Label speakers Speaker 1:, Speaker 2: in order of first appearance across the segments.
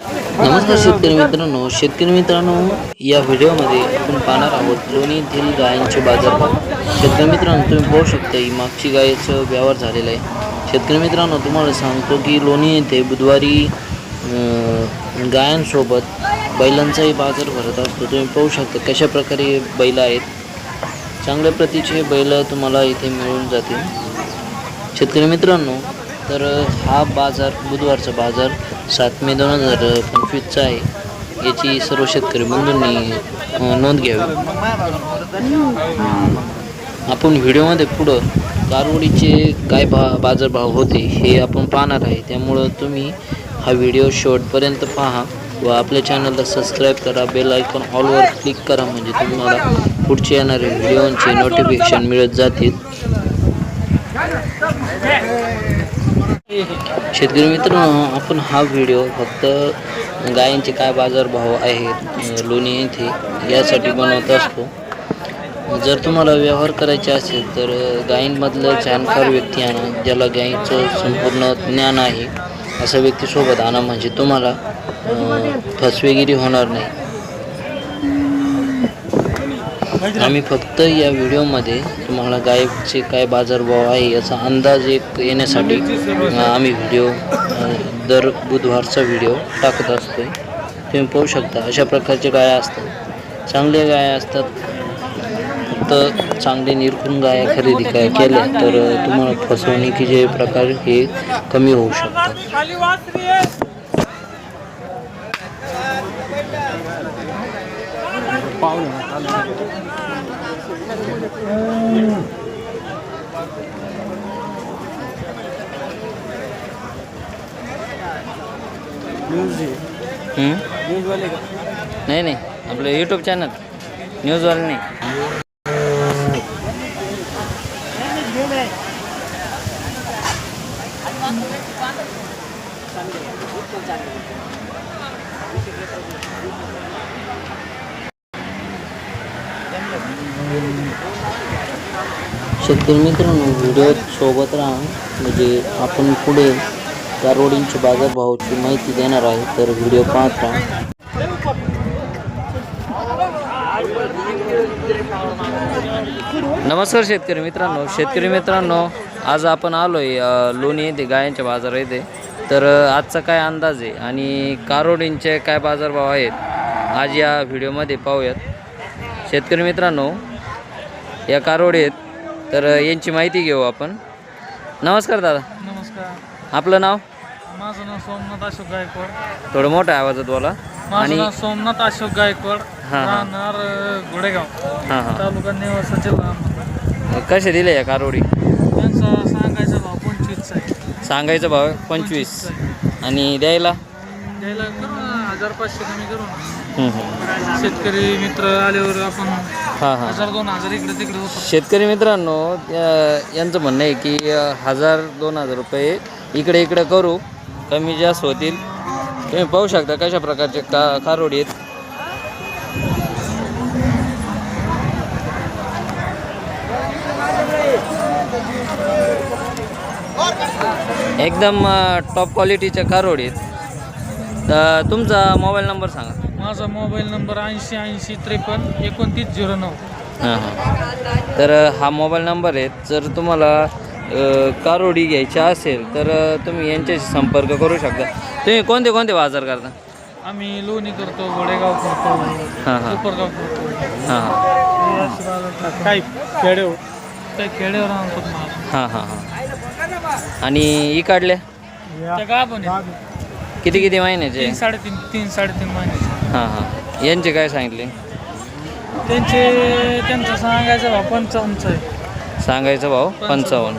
Speaker 1: नमस्कार शेतकरी मित्रांनो. शेतकरी मित्रांनो या व्हिडिओमध्ये आपण पाहणार आहोत लोणी येथील गायांचे बाजारभाव. शेतकरी मित्रांनो तुम्ही पाहू शकता ही मागची गायीचं व्यवहार झालेला आहे. शेतकरी मित्रांनो तुम्हाला सांगतो की लोणी येथे बुधवारी गायांसोबत बैलांचाही बाजार भरत असतो. तुम्ही पाहू शकता कशा प्रकारे बैल आहेत. चांगल्या प्रतीचे बैल तुम्हाला इथे मिळून जातील. शेतकरी मित्रांनो तर हा बाजार बुधवारचा बाजार सात मे दोन हजार पंचवीसचा आहे. याची सर्व शेतकरी बंधूंनी नोंद घ्यावी. आपण व्हिडिओमध्ये पुढं कारवडीचे काय भा बाजारभाव होते हे आपण पाहणार आहे. त्यामुळं तुम्ही हा व्हिडिओ शेवटपर्यंत पहा व आपल्या चॅनलला सबस्क्राईब करा. बेल आयकॉन ऑलवर क्लिक करा म्हणजे तुम्हाला पुढचे येणारे व्हिडिओचे नोटिफिकेशन मिळत जातील. शेतकरी मित्रांनो आपण हा व्हिडिओ फक्त गायींचे काय बाजारभाव आहेत लोणी येथे यासाठी बनवत असतो. जर तुम्हाला व्यवहार करायचे असेल तर गायींमधलं जाणकार व्यक्ती आणा ज्याला गायीचं संपूर्ण ज्ञान आहे असा व्यक्तीसोबत आणा म्हणजे तुम्हाला फसवेगिरी होणार नाही. आम्ही फक्त या व्हिडिओमध्ये तुम्हाला गायकचे काय बाजारभाव आहे याचा अंदाज एक येण्यासाठी आम्ही व्हिडिओ दर बुधवारचा व्हिडिओ टाकत असतो तुम्ही पाहू शकता अशा प्रकारच्या गाया असतात. चांगल्या गाया असतात. फक्त चांगले निरखून गाया खरेदी काय केल्या तर तुम्हाला फसवणुकीचे प्रकार हे कमी होऊ शकतात. हं? नाही नाही. आपलं यूट्यूब चॅनल न्यूजवाले नाही. शेतकरी मित्रांनो व्हिडिओ सोबत राहा. म्हणजे आपण पुढे कारवडींची बाजारभावाची माहिती देणार आहे तर व्हिडिओ पाहत राहा. नमस्कार शेतकरी मित्रांनो. शेतकरी मित्रांनो आज आपण आलो आहे लोणी येते गायांच्या बाजार येते तर आजचा काय अंदाज आहे आणि कारोडींचे काय बाजारभाव आहेत आज या व्हिडिओमध्ये पाहूयात. शेतकरी मित्रांनो या कारोडी आहेत तर यांची माहिती घेऊ आपण. नमस्कार दादा.
Speaker 2: नमस्कार.
Speaker 1: आपलं नाव?
Speaker 2: माझं नाव सोमनाथ अशोक गायकवाड.
Speaker 1: थोडं मोठ्या आवाजात बोला.
Speaker 2: माझं
Speaker 1: आणि
Speaker 2: नाव सोमनाथ अशोक गायकवाड.
Speaker 1: हा, हा.
Speaker 2: राहणार अ, घोडेगाव.
Speaker 1: हां हां.
Speaker 2: तालुका नेवासा जिल्हा अहमदनगर.
Speaker 1: कसे दिले या कारोडी
Speaker 2: त्यांचा सांगायचा भाव पंचवीसचा आहे.
Speaker 1: सांगायचं भाव पंचवीस आणि द्यायला?
Speaker 2: द्यायला करू ना हजार पाचशे कमी करू ना. शेतकरी मित्र आल्यावर आपण
Speaker 1: हां हां.
Speaker 2: हजार दोन हजार इकडे तिकडे होतो
Speaker 1: शेतकरी मित्रांनो अ, यांचं म्हणणं आहे की अ, हजार दोन हजार रुपये इकडे इकडे करू. कमी जास्त होतील. तुम्ही पाहू शकता कशा प्रकारचे का कारोडी आहेत. एकदम टॉप क्वालिटीच्या कारोडी आहेत. तर तुमचा मोबाईल नंबर सांगा.
Speaker 2: माझा मोबाईल नंबर ऐंशी ऐंशी त्रेपन्न एकोणतीस झिरो नऊ.
Speaker 1: हां हां. तर हा मोबाईल नंबर आहे. जर तुम्हाला कारोडी घ्यायची असेल तर तुम्ही यांच्याशी संपर्क करू शकता. तुम्ही कोणते कोणते बाजार करता?
Speaker 2: आम्ही लोणी करतो घोडेगाव करतो
Speaker 1: हां हां.
Speaker 2: कोपरगाव करतो.
Speaker 1: हां हां.
Speaker 2: काही खेडेवर काही खेडेवर आणतो माल.
Speaker 1: हां हां हां. आणि इकडल्या
Speaker 2: त्या गाभण आहे.
Speaker 1: किती किती महिन्याचे?
Speaker 2: तीन साडेतीन तीन साडेतीन महिने
Speaker 1: हां हां. यांचे काय सांगितले?
Speaker 2: त्यांचे त्यांचं सांगायचं भाव पंचावन्नचं आहे.
Speaker 1: सांगायचं भाव पंचावन्न.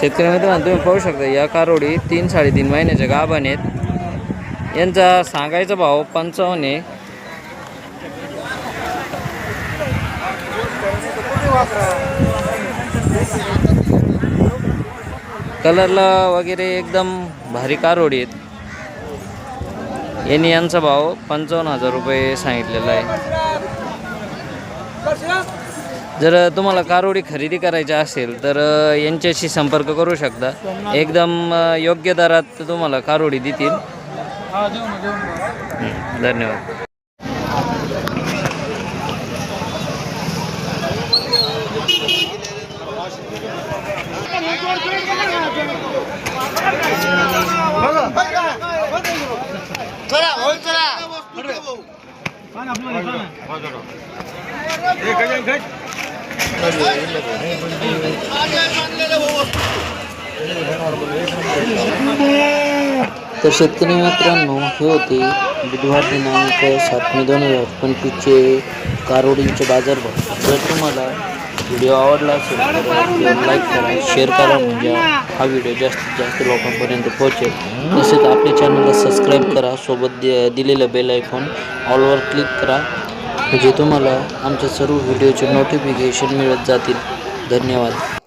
Speaker 1: शेतकरी मित्रांनो तुम्ही पाहू शकता या कारोडी तीन साडेतीन महिन्याच्या गाभण आहेत. यांचा सांगायचा भाव पंचावन्न आहे. कलरला वगैरे एकदम भारी कारोडी आहेत. यांनी यांचा भाव पंचावन्न हजार रुपये सांगितलेला आहे. जर तुम्हाला कारोडी खरेदी करायची असेल तर यांच्याशी संपर्क करू शकता. एकदम योग्य दरात तुम्हाला कारोडी देतील. धन्यवाद. तर शेतकरी मित्रांनो हे होते बुधवार दिनांक सात मे दोन हजार पंचवीसचे कारोडींचे बाजारभाव. जर तुम्हाला व्हिडिओ आवडला असेल तर लाईक करा शेअर करा म्हणजे हा व्हिडिओ जास्तीत जास्त लोकांपर्यंत पोहोचेल. तसेच आपल्या चॅनलला सबस्क्राईब करा सोबत दिलेलं बेल आयकॉन ऑलवर क्लिक करा म्हणजे तुम्हाला आमच्या सर्व व्हिडिओचे नोटिफिकेशन मिळत जातील. धन्यवाद.